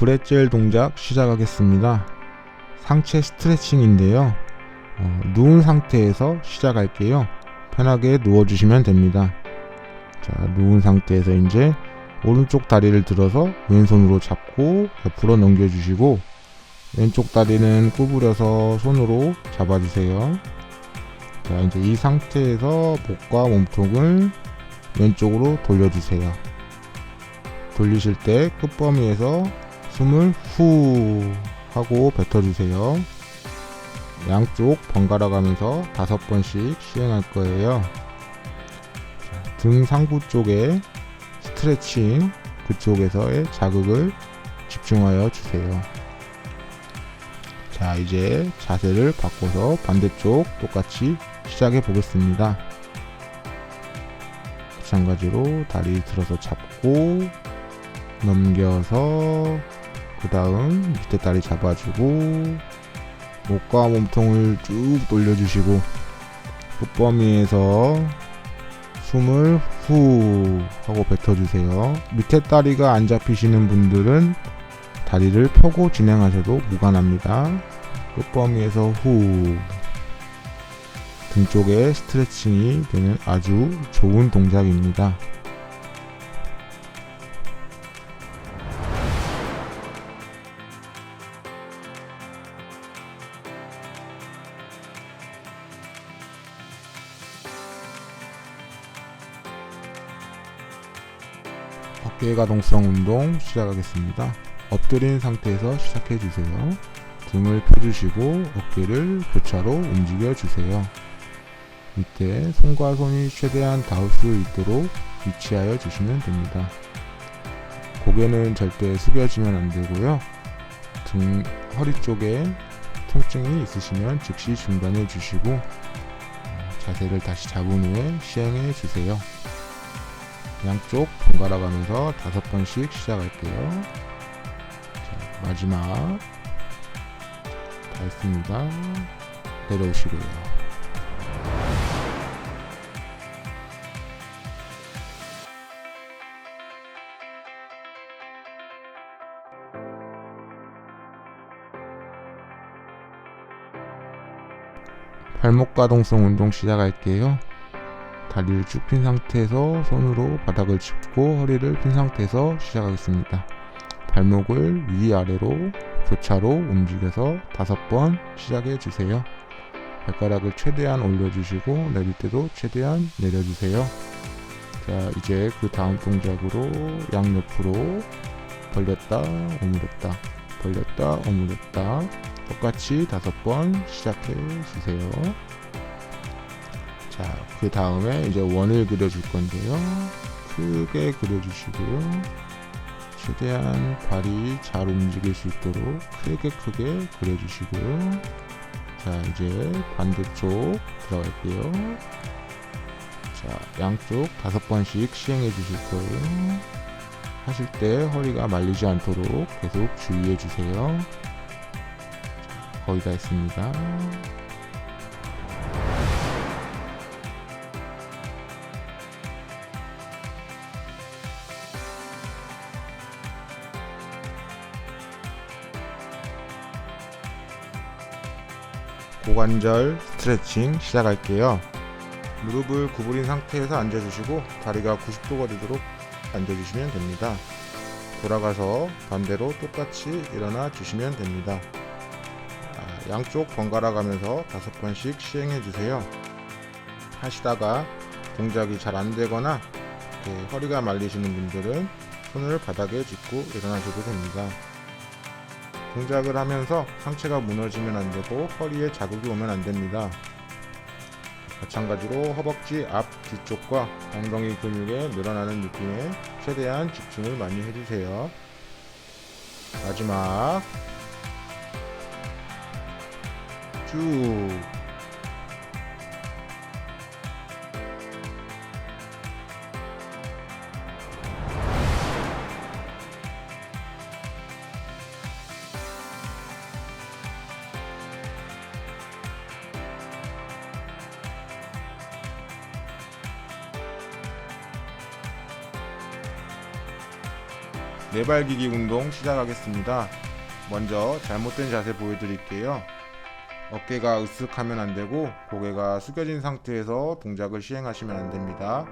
브레젤 동작 시작하겠습니다. 상체 스트레칭인데요. 어, 누운 상태에서 시작할게요. 편하게 누워주시면 됩니다. 자, 누운 상태에서 이제 오른쪽 다리를 들어서 왼손으로 잡고 옆으로 넘겨주시고 왼쪽 다리는 구부려서 손으로 잡아주세요. 자, 이제 이 상태에서 목과 몸통을 왼쪽으로 돌려주세요. 돌리실 때 끝범위에서 숨을 후 하고 뱉어주세요. 양쪽 번갈아 가면서 다섯 번씩 시행할 거예요. 자, 등 상부 쪽에 스트레칭 그쪽에서의 자극을 집중하여 주세요. 자, 이제 자세를 바꿔서 반대쪽 똑같이 시작해 보겠습니다. 마찬가지로 다리 들어서 잡고 넘겨서 그 다음 밑에 다리 잡아주고 목과 몸통을 쭉 돌려주시고 끝범위에서 숨을 후 하고 뱉어주세요. 밑에 다리가 안 잡히시는 분들은 다리를 펴고 진행하셔도 무관합니다. 끝범위에서 후. 등 쪽에 스트레칭이 되는 아주 좋은 동작입니다. 어깨 가동성 운동 시작하겠습니다. 엎드린 상태에서 시작해 주세요. 등을 펴주시고 어깨를 교차로 움직여 주세요. 밑에 손과 손이 최대한 닿을 수 있도록 위치하여 주시면 됩니다. 고개는 절대 숙여지면 안 되고요. 등, 허리 쪽에 통증이 있으시면 즉시 중단해 주시고 어, 자세를 다시 잡은 후에 시행해 주세요. 양쪽 번갈아 가면서 다섯 번씩 시작할게요. 자, 마지막 다 했습니다. 내려오시고요. 발목 가동성 운동 시작할게요. 다리를 쭉 핀 상태에서 손으로 바닥을 짚고 허리를 핀 상태에서 시작하겠습니다. 발목을 위아래로 교차로 움직여서 다섯 번 시작해 주세요. 발가락을 최대한 올려주시고 내릴 때도 최대한 내려주세요. 자, 이제 그 다음 동작으로 양옆으로 벌렸다, 오므렸다, 벌렸다, 오므렸다. 똑같이 다섯 번 시작해 주세요. 자, 그 다음에 이제 원을 그려줄 건데요. 크게 그려주시고요. 최대한 발이 잘 움직일 수 있도록 크게 크게 그려주시고요. 자, 이제 반대쪽 들어갈게요. 자, 양쪽 다섯 번씩 시행해 주실 거예요. 하실 때 허리가 말리지 않도록 계속 주의해 주세요. 자, 거의 다 했습니다. 고관절 스트레칭 시작할게요. 무릎을 구부린 상태에서 앉아주시고 다리가 90도가 되도록 앉아주시면 됩니다. 돌아가서 반대로 똑같이 일어나 주시면 됩니다. 아, 양쪽 번갈아 가면서 다섯 번씩 시행해 주세요. 하시다가 동작이 잘 안 되거나 허리가 말리시는 분들은 손을 바닥에 짚고 일어나셔도 됩니다. 동작을 하면서 상체가 무너지면 안 되고 허리에 자극이 오면 안 됩니다. 마찬가지로 허벅지 앞 뒤쪽과 엉덩이 근육에 늘어나는 느낌에 최대한 집중을 많이 해주세요. 마지막 쭉 네발기기 운동 시작하겠습니다. 먼저 잘못된 자세 보여드릴게요. 어깨가 으쓱하면 안 되고 고개가 숙여진 상태에서 동작을 시행하시면 안 됩니다.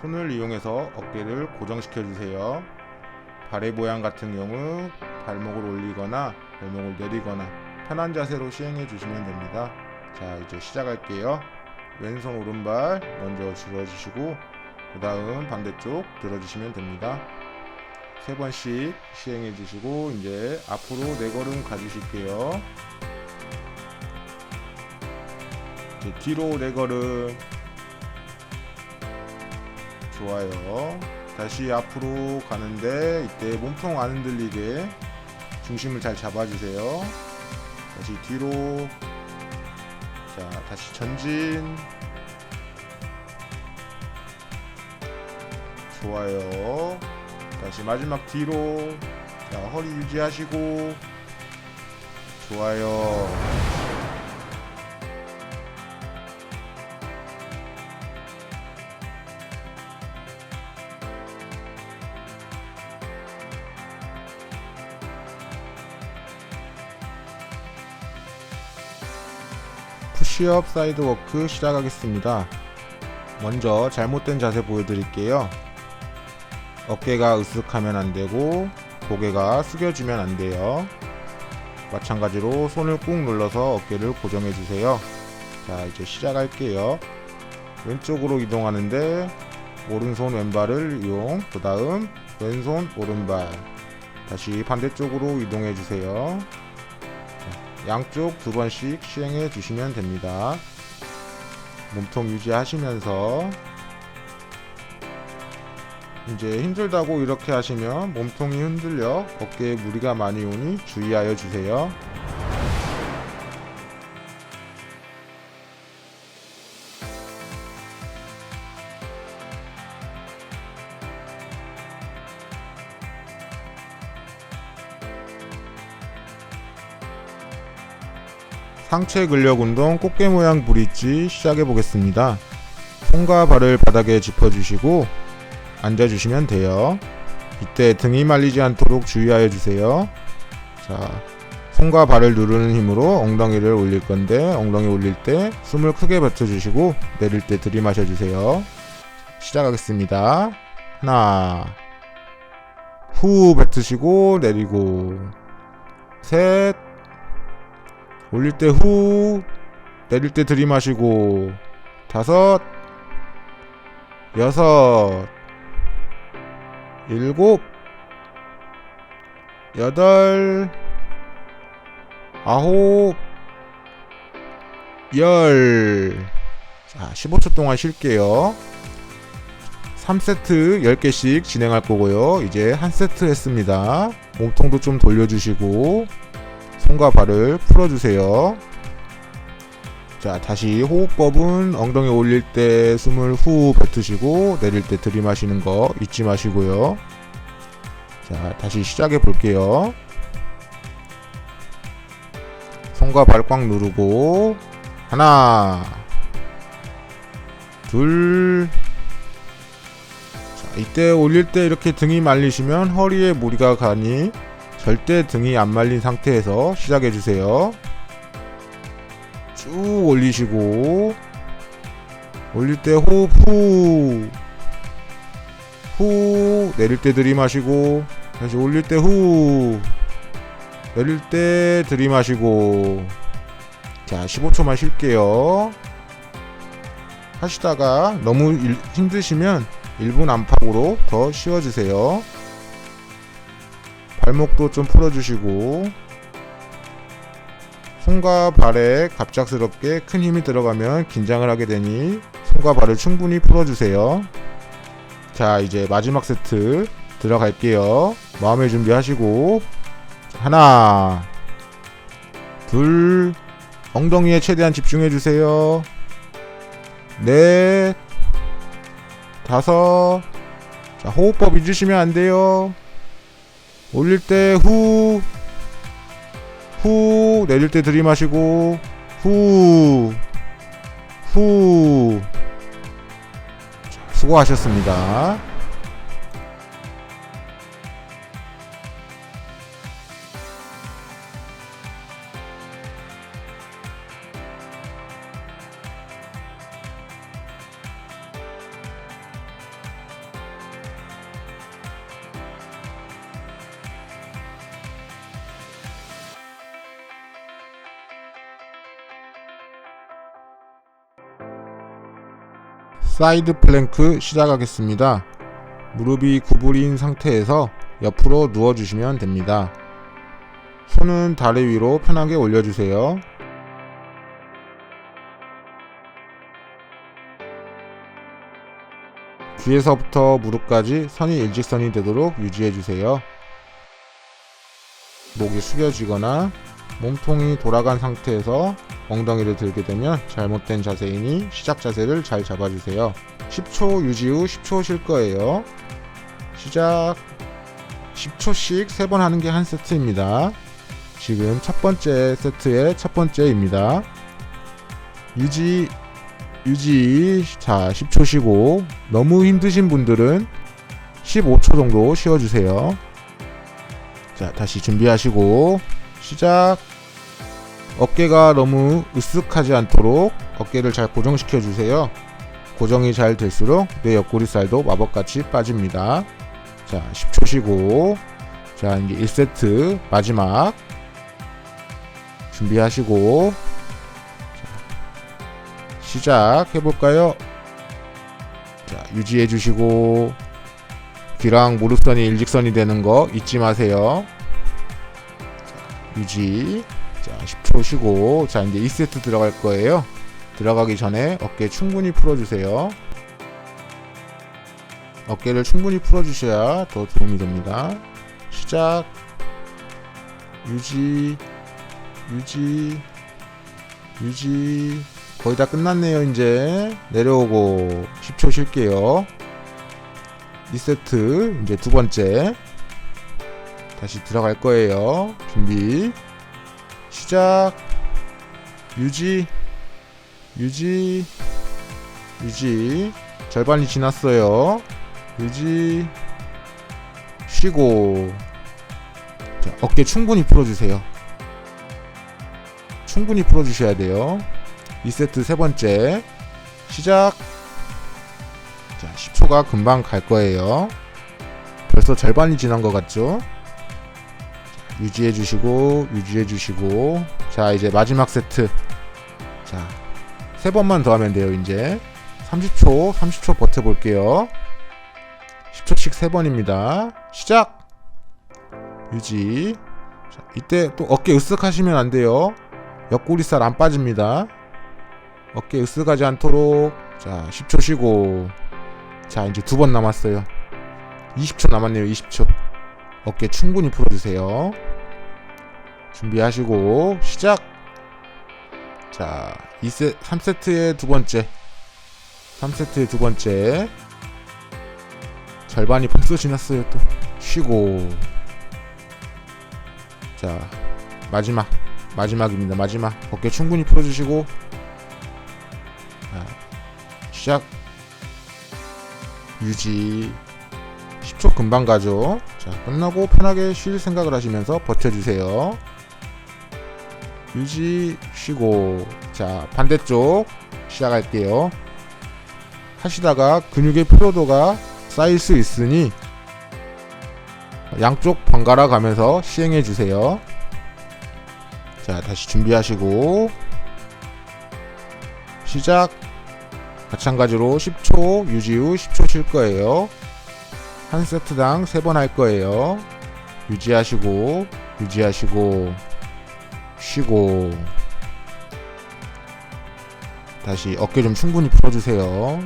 손을 이용해서 어깨를 고정시켜 주세요. 발의 모양 같은 경우 발목을 올리거나 발목을 내리거나 편한 자세로 시행해 주시면 됩니다. 자, 이제 시작할게요. 왼손 오른발 먼저 들어주시고 그 다음 반대쪽 들어주시면 됩니다. 세 번씩 시행해 주시고 이제 앞으로 네 걸음 가주실게요. 뒤로 네 걸음 좋아요. 다시 앞으로 가는데 이때 몸통 안 흔들리게 중심을 잘 잡아주세요. 다시 뒤로 자 다시 전진 좋아요. 다시 마지막 뒤로 자 허리 유지하시고 좋아요. 푸시업 사이드 워크 시작하겠습니다. 먼저 잘못된 자세 보여드릴게요. 어깨가 으쓱하면 안 되고 고개가 숙여지면 안 돼요. 마찬가지로 손을 꾹 눌러서 어깨를 고정해 주세요. 자, 이제 시작할게요. 왼쪽으로 이동하는데 오른손 왼발을 이용. 그 다음 왼손 오른발. 다시 반대쪽으로 이동해 주세요. 양쪽 두 번씩 시행해 주시면 됩니다. 몸통 유지하시면서 이제 힘들다고 이렇게 하시면 몸통이 흔들려 어깨에 무리가 많이 오니 주의하여 주세요. 상체 근력 운동 꽃게 모양 브릿지 시작해 보겠습니다. 손과 발을 바닥에 짚어주시고 앉아주시면 돼요. 이때 등이 말리지 않도록 주의하여 주세요. 자, 손과 발을 누르는 힘으로 엉덩이를 올릴 건데 엉덩이 올릴 때 숨을 크게 뱉어주시고 내릴 때 들이마셔 주세요. 시작하겠습니다. 하나, 후 뱉으시고 내리고 셋, 올릴 때 후, 내릴 때 들이마시고 다섯, 여섯, 일곱, 여덟, 아홉, 열. 자, 15초 동안 쉴게요. 3세트 10개씩 진행할 거고요. 이제 한 세트 했습니다. 몸통도 좀 돌려주시고, 손과 발을 풀어주세요. 자, 다시 호흡법은 엉덩이 올릴 때 숨을 후 뱉으시고 내릴 때 들이마시는 거 잊지 마시고요. 자, 다시 시작해 볼게요. 손과 발 꽉 누르고 하나, 둘. 자, 이때 올릴 때 이렇게 등이 말리시면 허리에 무리가 가니 절대 등이 안 말린 상태에서 시작해 주세요. 쭉 올리시고 올릴 때 호흡 후. 후 내릴 때 들이마시고 다시 올릴 때 후. 내릴 때 들이마시고 자 15초만 쉴게요. 하시다가 너무 일, 힘드시면 1분 안팎으로 더 쉬어주세요. 발목도 좀 풀어주시고 손과 발에 갑작스럽게 큰 힘이 들어가면 긴장을 하게 되니 손과 발을 충분히 풀어주세요. 자 이제 마지막 세트 들어갈게요. 마음의 준비하시고 하나 둘 엉덩이에 최대한 집중해 주세요. 넷 다섯 자 호흡법 잊으시면 안 돼요. 올릴 때 후, 후, 내릴 때 들이마시고, 후, 후. 자, 수고하셨습니다. 사이드 플랭크 시작하겠습니다. 무릎이 구부린 상태에서 옆으로 누워주시면 됩니다. 손은 다리 위로 편하게 올려주세요. 귀에서부터 무릎까지 선이 일직선이 되도록 유지해주세요. 목이 숙여지거나 몸통이 돌아간 상태에서 엉덩이를 들게 되면 잘못된 자세이니 시작 자세를 잘 잡아주세요. 10초 유지 후 10초 쉴 거예요. 시작 10초씩 3번 하는 게 한 세트입니다. 지금 첫 번째 세트의 첫 번째입니다. 유지 유지 자 10초 쉬고 너무 힘드신 분들은 15초 정도 쉬어주세요. 자 다시 준비하시고 시작 어깨가 너무 으쓱하지 않도록 어깨를 잘 고정시켜 주세요. 고정이 잘 될수록 내 옆구리살도 마법같이 빠집니다. 자 10초 쉬고 자 이제 1세트 마지막 준비하시고 시작 해 볼까요? 자, 유지해 주시고, 귀랑 무릎선이 일직선이 되는 거 잊지 마세요. 자, 유지. 자, 10초 쉬고, 자, 이제 2세트 들어갈 거예요. 들어가기 전에 어깨 충분히 풀어주세요. 어깨를 충분히 풀어주셔야 더 도움이 됩니다. 시작. 유지. 유지. 유지. 거의 다 끝났네요 이제 내려오고 10초 쉴게요 2세트 이제 두 번째 다시 들어갈 거예요 준비 시작. 유지 유지 유지. 절반이 지났어요. 유지 쉬고. 자, 어깨 충분히 풀어주세요. 충분히 풀어주셔야 돼요. 2세트 세 번째. 시작. 자 10초가 금방 갈 거예요. 벌써 절반이 지난 것 같죠? 자, 유지해 주시고 유지해 주시고. 자 이제 마지막 세트. 자 세 번만 더 하면 돼요 이제. 30초 30초 버텨 볼게요. 10초씩 세 번입니다. 시작! 유지. 자, 이때 또 어깨 으쓱하시면 안 돼요. 옆구리살 안 빠집니다. 어깨 으쓱하지 않도록. 자 10초 쉬고. 자 이제 두 번 남았어요. 20초 남았네요 20초. 어깨 충분히 풀어주세요 준비하시고 시작! 자 2세 3세트의 두 번째. 3세트의 두 번째. 절반이 벌써 지났어요 또. 쉬고. 자 마지막. 마지막입니다 마지막. 어깨 충분히 풀어 주시고. 시작! 유지. 10초 금방 가죠? 자 끝나고 편하게 쉴 생각을 하시면서 버텨주세요 유지 쉬고. 자 반대쪽 시작할게요. 하시다가 근육의 피로도가 쌓일 수 있으니 양쪽 번갈아 가면서 시행해 주세요. 자 다시 준비하시고. 시작. 마찬가지로 10초 유지 후 10초 쉴 거예요. 한 세트당 3번 할 거예요. 유지하시고 유지하시고 쉬고 다시 어깨 좀 충분히 풀어주세요.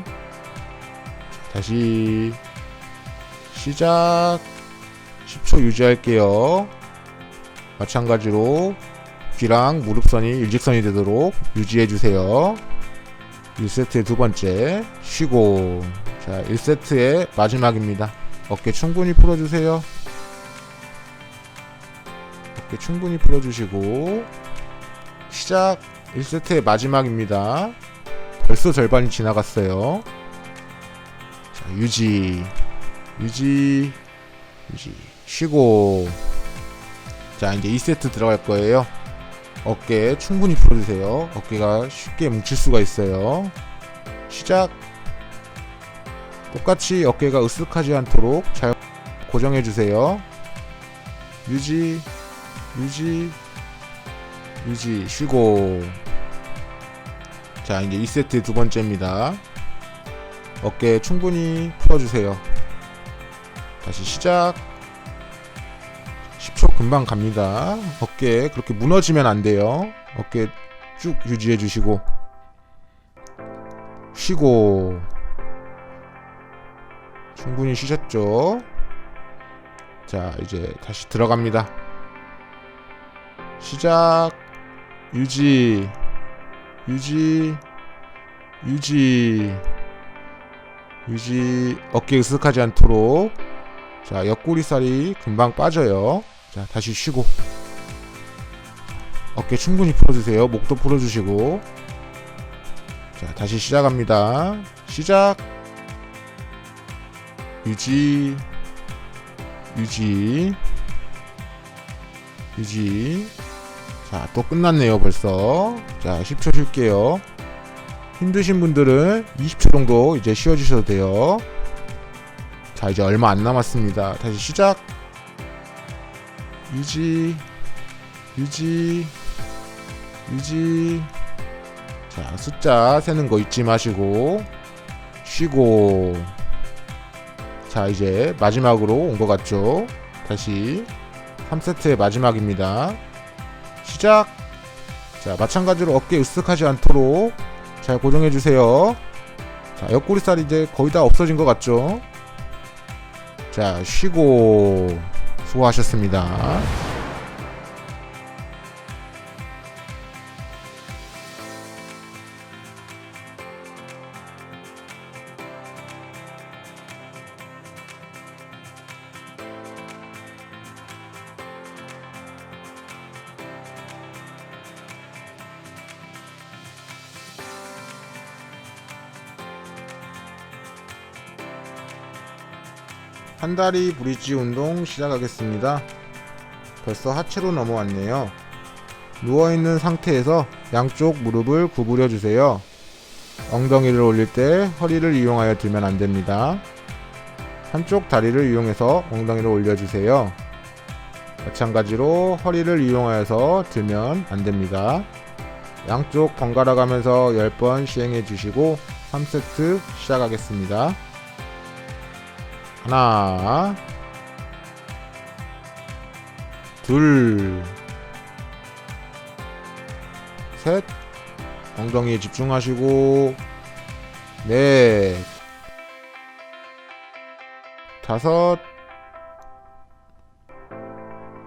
다시 시작 10초 유지할게요. 마찬가지로 귀랑 무릎선이 일직선이 되도록 유지해주세요. 1세트의 두 번째 쉬고 자 1세트의 마지막입니다 어깨 충분히 풀어주세요 어깨 충분히 풀어주시고 시작. 1세트의 마지막입니다. 벌써 절반이 지나갔어요. 자 유지. 유지. 유지. 쉬고. 자 이제 2세트 들어갈 거예요. 어깨 충분히 풀어주세요. 어깨가 쉽게 뭉칠 수가 있어요. 시작. 똑같이 어깨가 으쓱하지 않도록 잘 고정해주세요. 유지, 유지, 유지, 쉬고. 자, 이제 2세트 두 번째입니다. 어깨 충분히 풀어주세요. 다시 시작. 10초 금방 갑니다. 어깨 그렇게 무너지면 안 돼요. 어깨 쭉 유지해 주시고 쉬고 충분히 쉬셨죠? 자, 이제 다시 들어갑니다. 시작. 유지. 유지. 유지. 유지. 어깨 으쓱하지 않도록. 자 옆구리살이 금방 빠져요. 자 다시 쉬고. 어깨 충분히 풀어주세요. 목도 풀어주시고. 자 다시 시작합니다. 시작. 유지. 유지. 유지 자 또 끝났네요 벌써 자 10초 쉴게요 힘드신 분들은 20초 정도 이제 쉬어주셔도 돼요. 자, 이제 얼마 안 남았습니다. 다시 시작. 유지, 유지, 유지. 자, 숫자 세는 거 잊지 마시고, 쉬고. 자, 이제 마지막으로 온 것 같죠? 다시 3세트의 마지막입니다. 시작! 자, 마찬가지로 어깨 으쓱하지 않도록 잘 고정해 주세요. 자, 옆구리살이 이제 거의 다 없어진 것 같죠? 자, 쉬고 수고하셨습니다. 한 다리 브릿지 운동 시작하겠습니다. 벌써 하체로 넘어왔네요. 누워있는 상태에서 양쪽 무릎을 구부려 주세요. 엉덩이를 올릴 때 허리를 이용하여 들면 안 됩니다. 한쪽 다리를 이용해서 엉덩이를 올려주세요. 마찬가지로 허리를 이용하여서 들면 안 됩니다. 양쪽 번갈아 가면서 10번 시행해 주시고 3세트 시작하겠습니다. 하나, 둘, 셋, 엉덩이에 집중하시고, 넷, 다섯,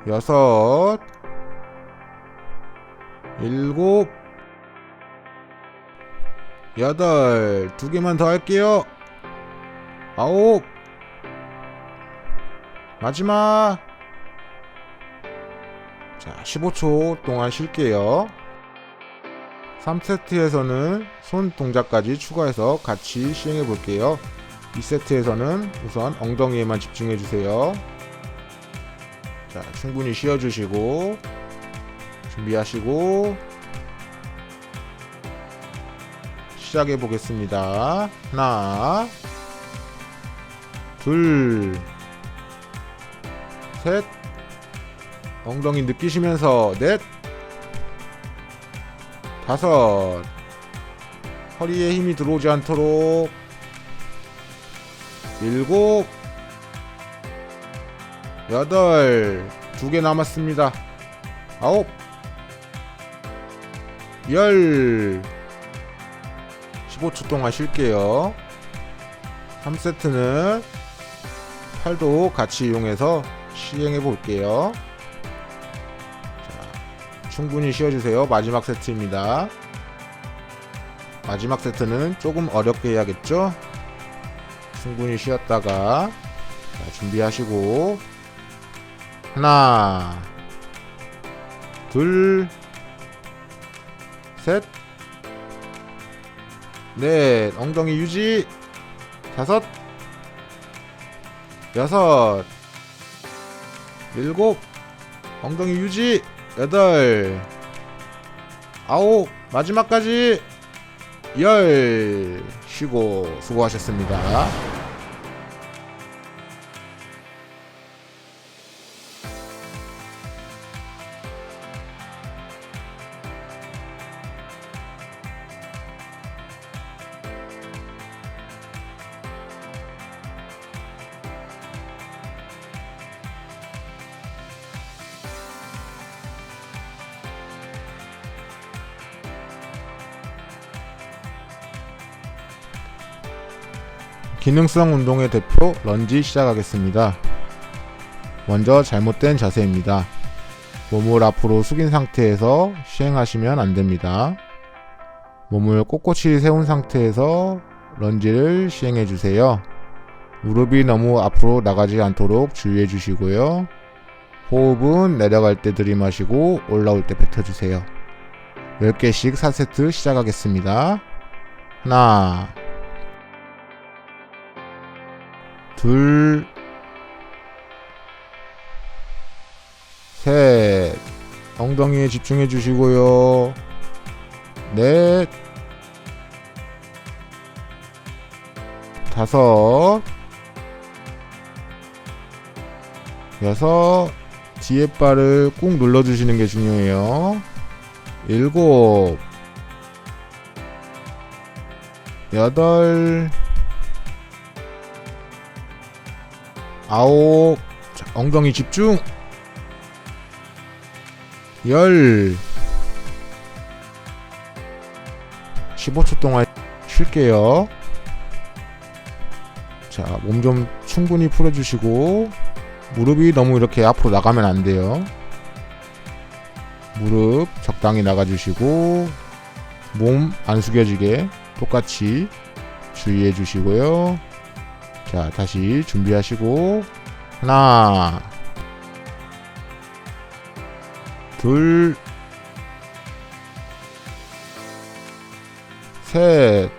여섯, 일곱, 여덟, 두 개만 더 할게요. 아홉, 마지막. 자 15초 동안 쉴게요. 3세트에서는 손 동작까지 추가해서 같이 시행해 볼게요. 2세트에서는 우선 엉덩이에만 집중해 주세요. 자 충분히 쉬어 주시고 준비하시고 시작해 보겠습니다. 하나 둘 셋, 엉덩이 느끼시면서 넷, 다섯, 허리에 힘이 들어오지 않도록 일곱, 여덟, 두 개 남았습니다. 아홉, 열, 15초 동안 쉴게요. 3세트는 팔도 같이 이용해서 시행해 볼게요. 자, 충분히 쉬어주세요. 마지막 세트입니다. 마지막 세트는 조금 어렵게 해야겠죠? 충분히 쉬었다가 자, 준비하시고 하나 둘 셋, 넷, 엉덩이 유지, 다섯, 여섯, 일곱 엉덩이 유지 여덟 아홉 마지막까지 열 쉬고 수고하셨습니다. 기능성 운동의 대표 런지 시작하겠습니다. 먼저 잘못된 자세입니다. 몸을 앞으로 숙인 상태에서 시행하시면 안 됩니다. 몸을 꼿꼿이 세운 상태에서 런지를 시행해 주세요. 무릎이 너무 앞으로 나가지 않도록 주의해 주시고요. 호흡은 내려갈 때 들이마시고 올라올 때 뱉어주세요. 10개씩 4세트 시작하겠습니다. 하나, 둘, 셋. 엉덩이에 집중해 주시고요. 넷, 다섯, 여섯, 뒤에 바를 꾹 눌러 주시는 게 중요해요. 일곱, 여덟, 아홉, 자, 엉덩이 집중. 열, 15초 동안 쉴게요. 자, 몸 좀 충분히 풀어주시고, 무릎이 너무 이렇게 앞으로 나가면 안 돼요. 무릎 적당히 나가주시고, 몸 안 숙여지게 똑같이 주의해 주시고요. 자, 다시 준비하시고, 하나, 둘, 셋,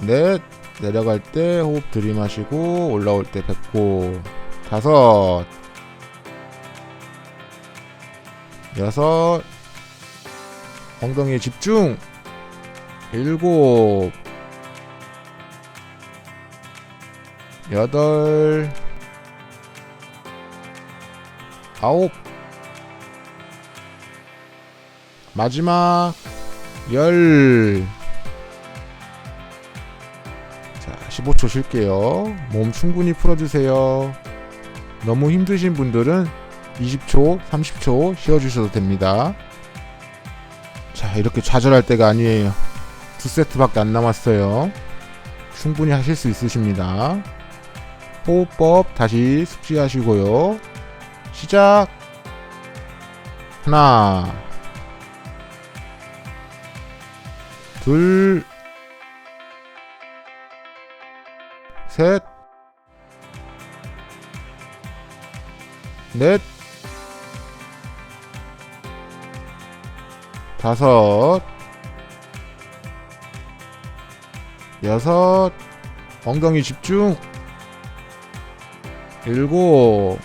넷, 내려갈 때 호흡 들이마시고 올라올 때 뱉고. 다섯, 여섯, 엉덩이에 집중, 일곱, 여덟, 아홉, 마지막 열. 자, 15초 쉴게요. 몸 충분히 풀어주세요. 너무 힘드신 분들은 20초, 30초 쉬어주셔도 됩니다. 자, 이렇게 좌절할 때가 아니에요. 두 세트밖에 안 남았어요. 충분히 하실 수 있으십니다. 호흡법 다시 숙지하시고요. 시작! 하나, 둘, 셋, 넷, 다섯, 여섯, 엉덩이 집중, 일곱,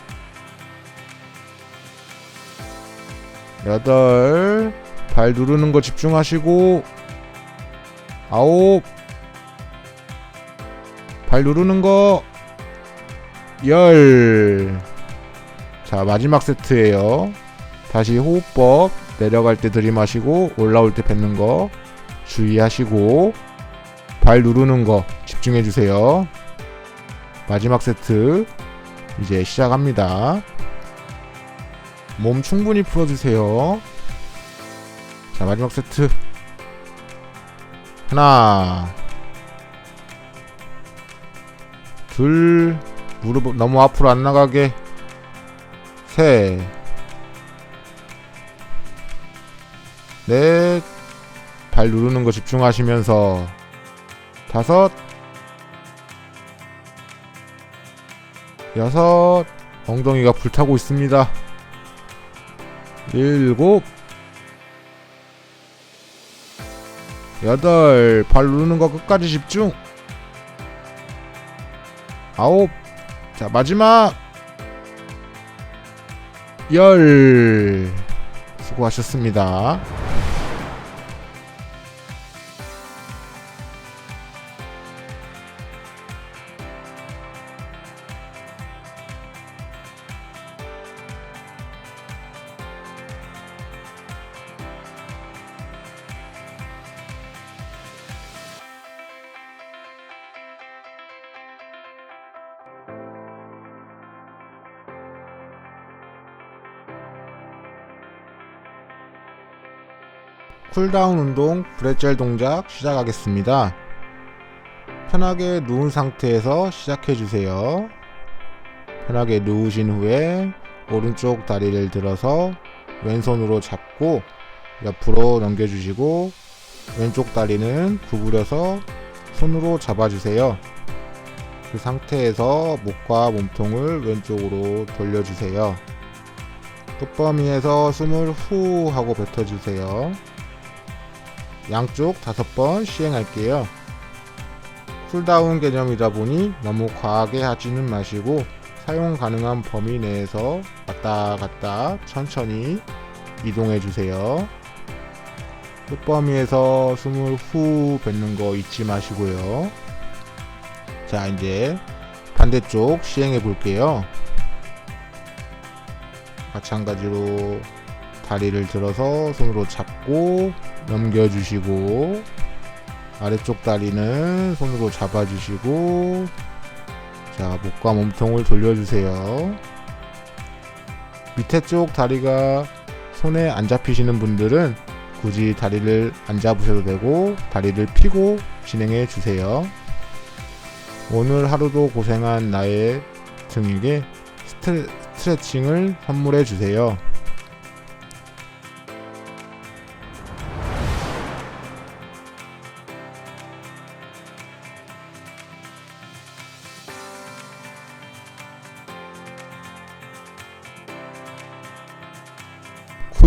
여덟, 발 누르는 거 집중하시고, 아홉, 발 누르는 거, 열. 자, 마지막 세트예요. 다시 호흡법 내려갈 때 들이마시고 올라올 때 뱉는 거 주의하시고 발 누르는 거 집중해 주세요. 마지막 세트 이제 시작합니다. 몸 충분히 풀어주세요. 자, 마지막 세트. 하나, 둘, 무릎 너무 앞으로 안 나가게. 셋, 넷, 발 누르는 거 집중하시면서 다섯, 여섯, 엉덩이가 불타고 있습니다. 일곱, 여덟, 발 누르는 거 끝까지 집중. 아홉, 자 마지막 열. 수고하셨습니다. 쿨다운 운동 브레젤 동작 시작하겠습니다. 편하게 누운 상태에서 시작해 주세요. 편하게 누우신 후에 오른쪽 다리를 들어서 왼손으로 잡고 옆으로 넘겨주시고 왼쪽 다리는 구부려서 손으로 잡아주세요. 그 상태에서 목과 몸통을 왼쪽으로 돌려주세요. 뚝범이에서 숨을 후 하고 뱉어주세요. 양쪽 다섯 번 시행할게요. 쿨다운 개념이다 보니 너무 과하게 하지는 마시고 사용 가능한 범위 내에서 왔다 갔다 천천히 이동해 주세요. 끝범위에서 숨을 후 뱉는 거 잊지 마시고요. 자, 이제 반대쪽 시행해 볼게요. 마찬가지로 다리를 들어서 손으로 잡고 넘겨주시고 아래쪽 다리는 손으로 잡아주시고 자 목과 몸통을 돌려주세요. 밑에 쪽 다리가 손에 안 잡히시는 분들은 굳이 다리를 안 잡으셔도 되고 다리를 펴고 진행해 주세요. 오늘 하루도 고생한 나의 등에게 스트레, 스트레칭을 선물해 주세요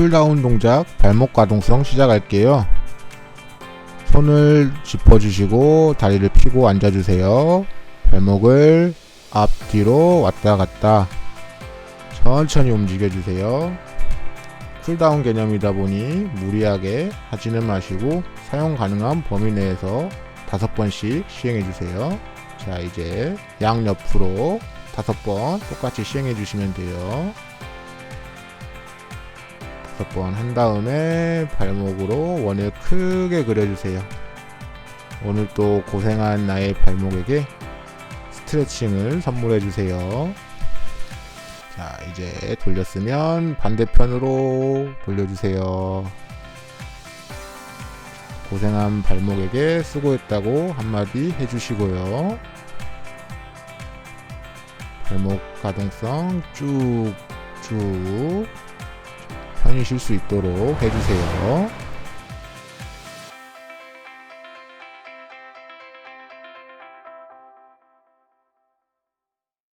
쿨다운 동작 발목 가동성 시작할게요. 손을 짚어주시고 다리를 펴고 앉아주세요. 발목을 앞뒤로 왔다 갔다 천천히 움직여주세요. 쿨다운 개념이다 보니 무리하게 하지는 마시고 사용 가능한 범위 내에서 다섯 번씩 시행해주세요. 자, 이제 양옆으로 다섯 번 똑같이 시행해주시면 돼요. 다섯 번한 다음에 발목으로 원을 크게 그려주세요. 오늘 또 고생한 나의 발목에게 스트레칭을 선물해 주세요. 자, 이제 돌렸으면 반대편으로 돌려주세요. 고생한 발목에게 수고했다고 한마디 해주시고요. 발목 가동성 쭉쭉 쉴수 있도록 해주세요.